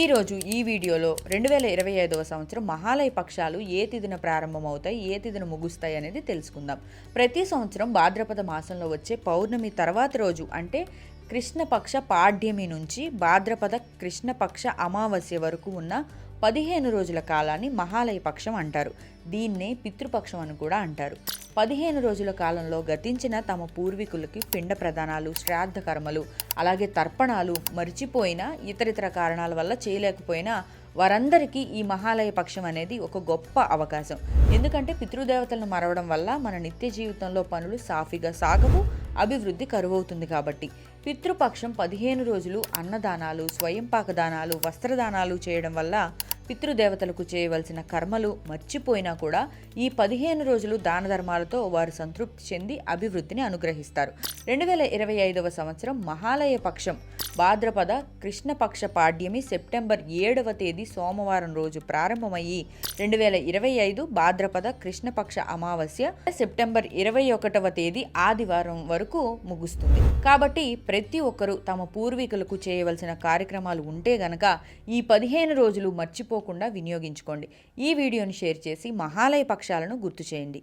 ఈరోజు ఈ వీడియోలో రెండు వేల ఇరవై ఐదవ సంవత్సరం మహాలయ పక్షాలు ఏ తిథిన ప్రారంభమవుతాయి ఏ తిథిన ముగుస్తాయి అనేది తెలుసుకుందాం. ప్రతి సంవత్సరం భాద్రపద మాసంలో వచ్చే పౌర్ణమి తర్వాత రోజు అంటే కృష్ణపక్ష పాడ్యమి నుంచి భాద్రపద కృష్ణపక్ష అమావాస్య వరకు ఉన్న పదిహేను రోజుల కాలాన్ని మహాలయ పక్షం అంటారు. దీన్నే పితృపక్షం అని కూడా అంటారు. పదిహేను రోజుల కాలంలో గతించిన తమ పూర్వీకులకి పిండ ప్రదానాలు శ్రాద్ధ కర్మలు అలాగే తర్పణాలు మరిచిపోయినా ఇతరితర కారణాల వల్ల చేయలేకపోయినా వారందరికీ ఈ మహాలయ పక్షం అనేది ఒక గొప్ప అవకాశం. ఎందుకంటే పితృదేవతలను మరవడం వల్ల మన నిత్య జీవితంలో పనులు సాఫీగా సాగవు అభివృద్ధి కరువవుతుంది కాబట్టి. పితృపక్షం పదిహేను రోజులు అన్నదానాలు స్వయంపాక దానాలు వస్త్రదానాలు చేయడం వల్ల పితృదేవతలకు చేయవలసిన కర్మలు మర్చిపోయినా కూడా ఈ పదిహేను రోజులు దాన ధర్మాలతో వారు సంతృప్తి చెంది అభివృద్ధిని అనుగ్రహిస్తారు. రెండు వేల ఇరవై ఐదవ సంవత్సరం మహాలయ పక్షం. భాద్రపద కృష్ణపక్ష పాడ్యమి సెప్టెంబర్ ఏడవ తేదీ సోమవారం రోజు ప్రారంభమయ్యి రెండు వేల ఇరవై ఐదు భాద్రపద కృష్ణపక్ష అమావాస్య సెప్టెంబర్ ఇరవై ఒకటవ తేదీ ఆదివారం వరకు ముగుస్తుంది. కాబట్టి ప్రతి ఒక్కరూ తమ పూర్వీకులకు చేయవలసిన కార్యక్రమాలు ఉంటే గనక ఈ పదిహేను రోజులు మర్చిపోకుండా వినియోగించుకోండి. ఈ వీడియోని షేర్ చేసి మహాలయ పక్షాలను గుర్తు చేయండి.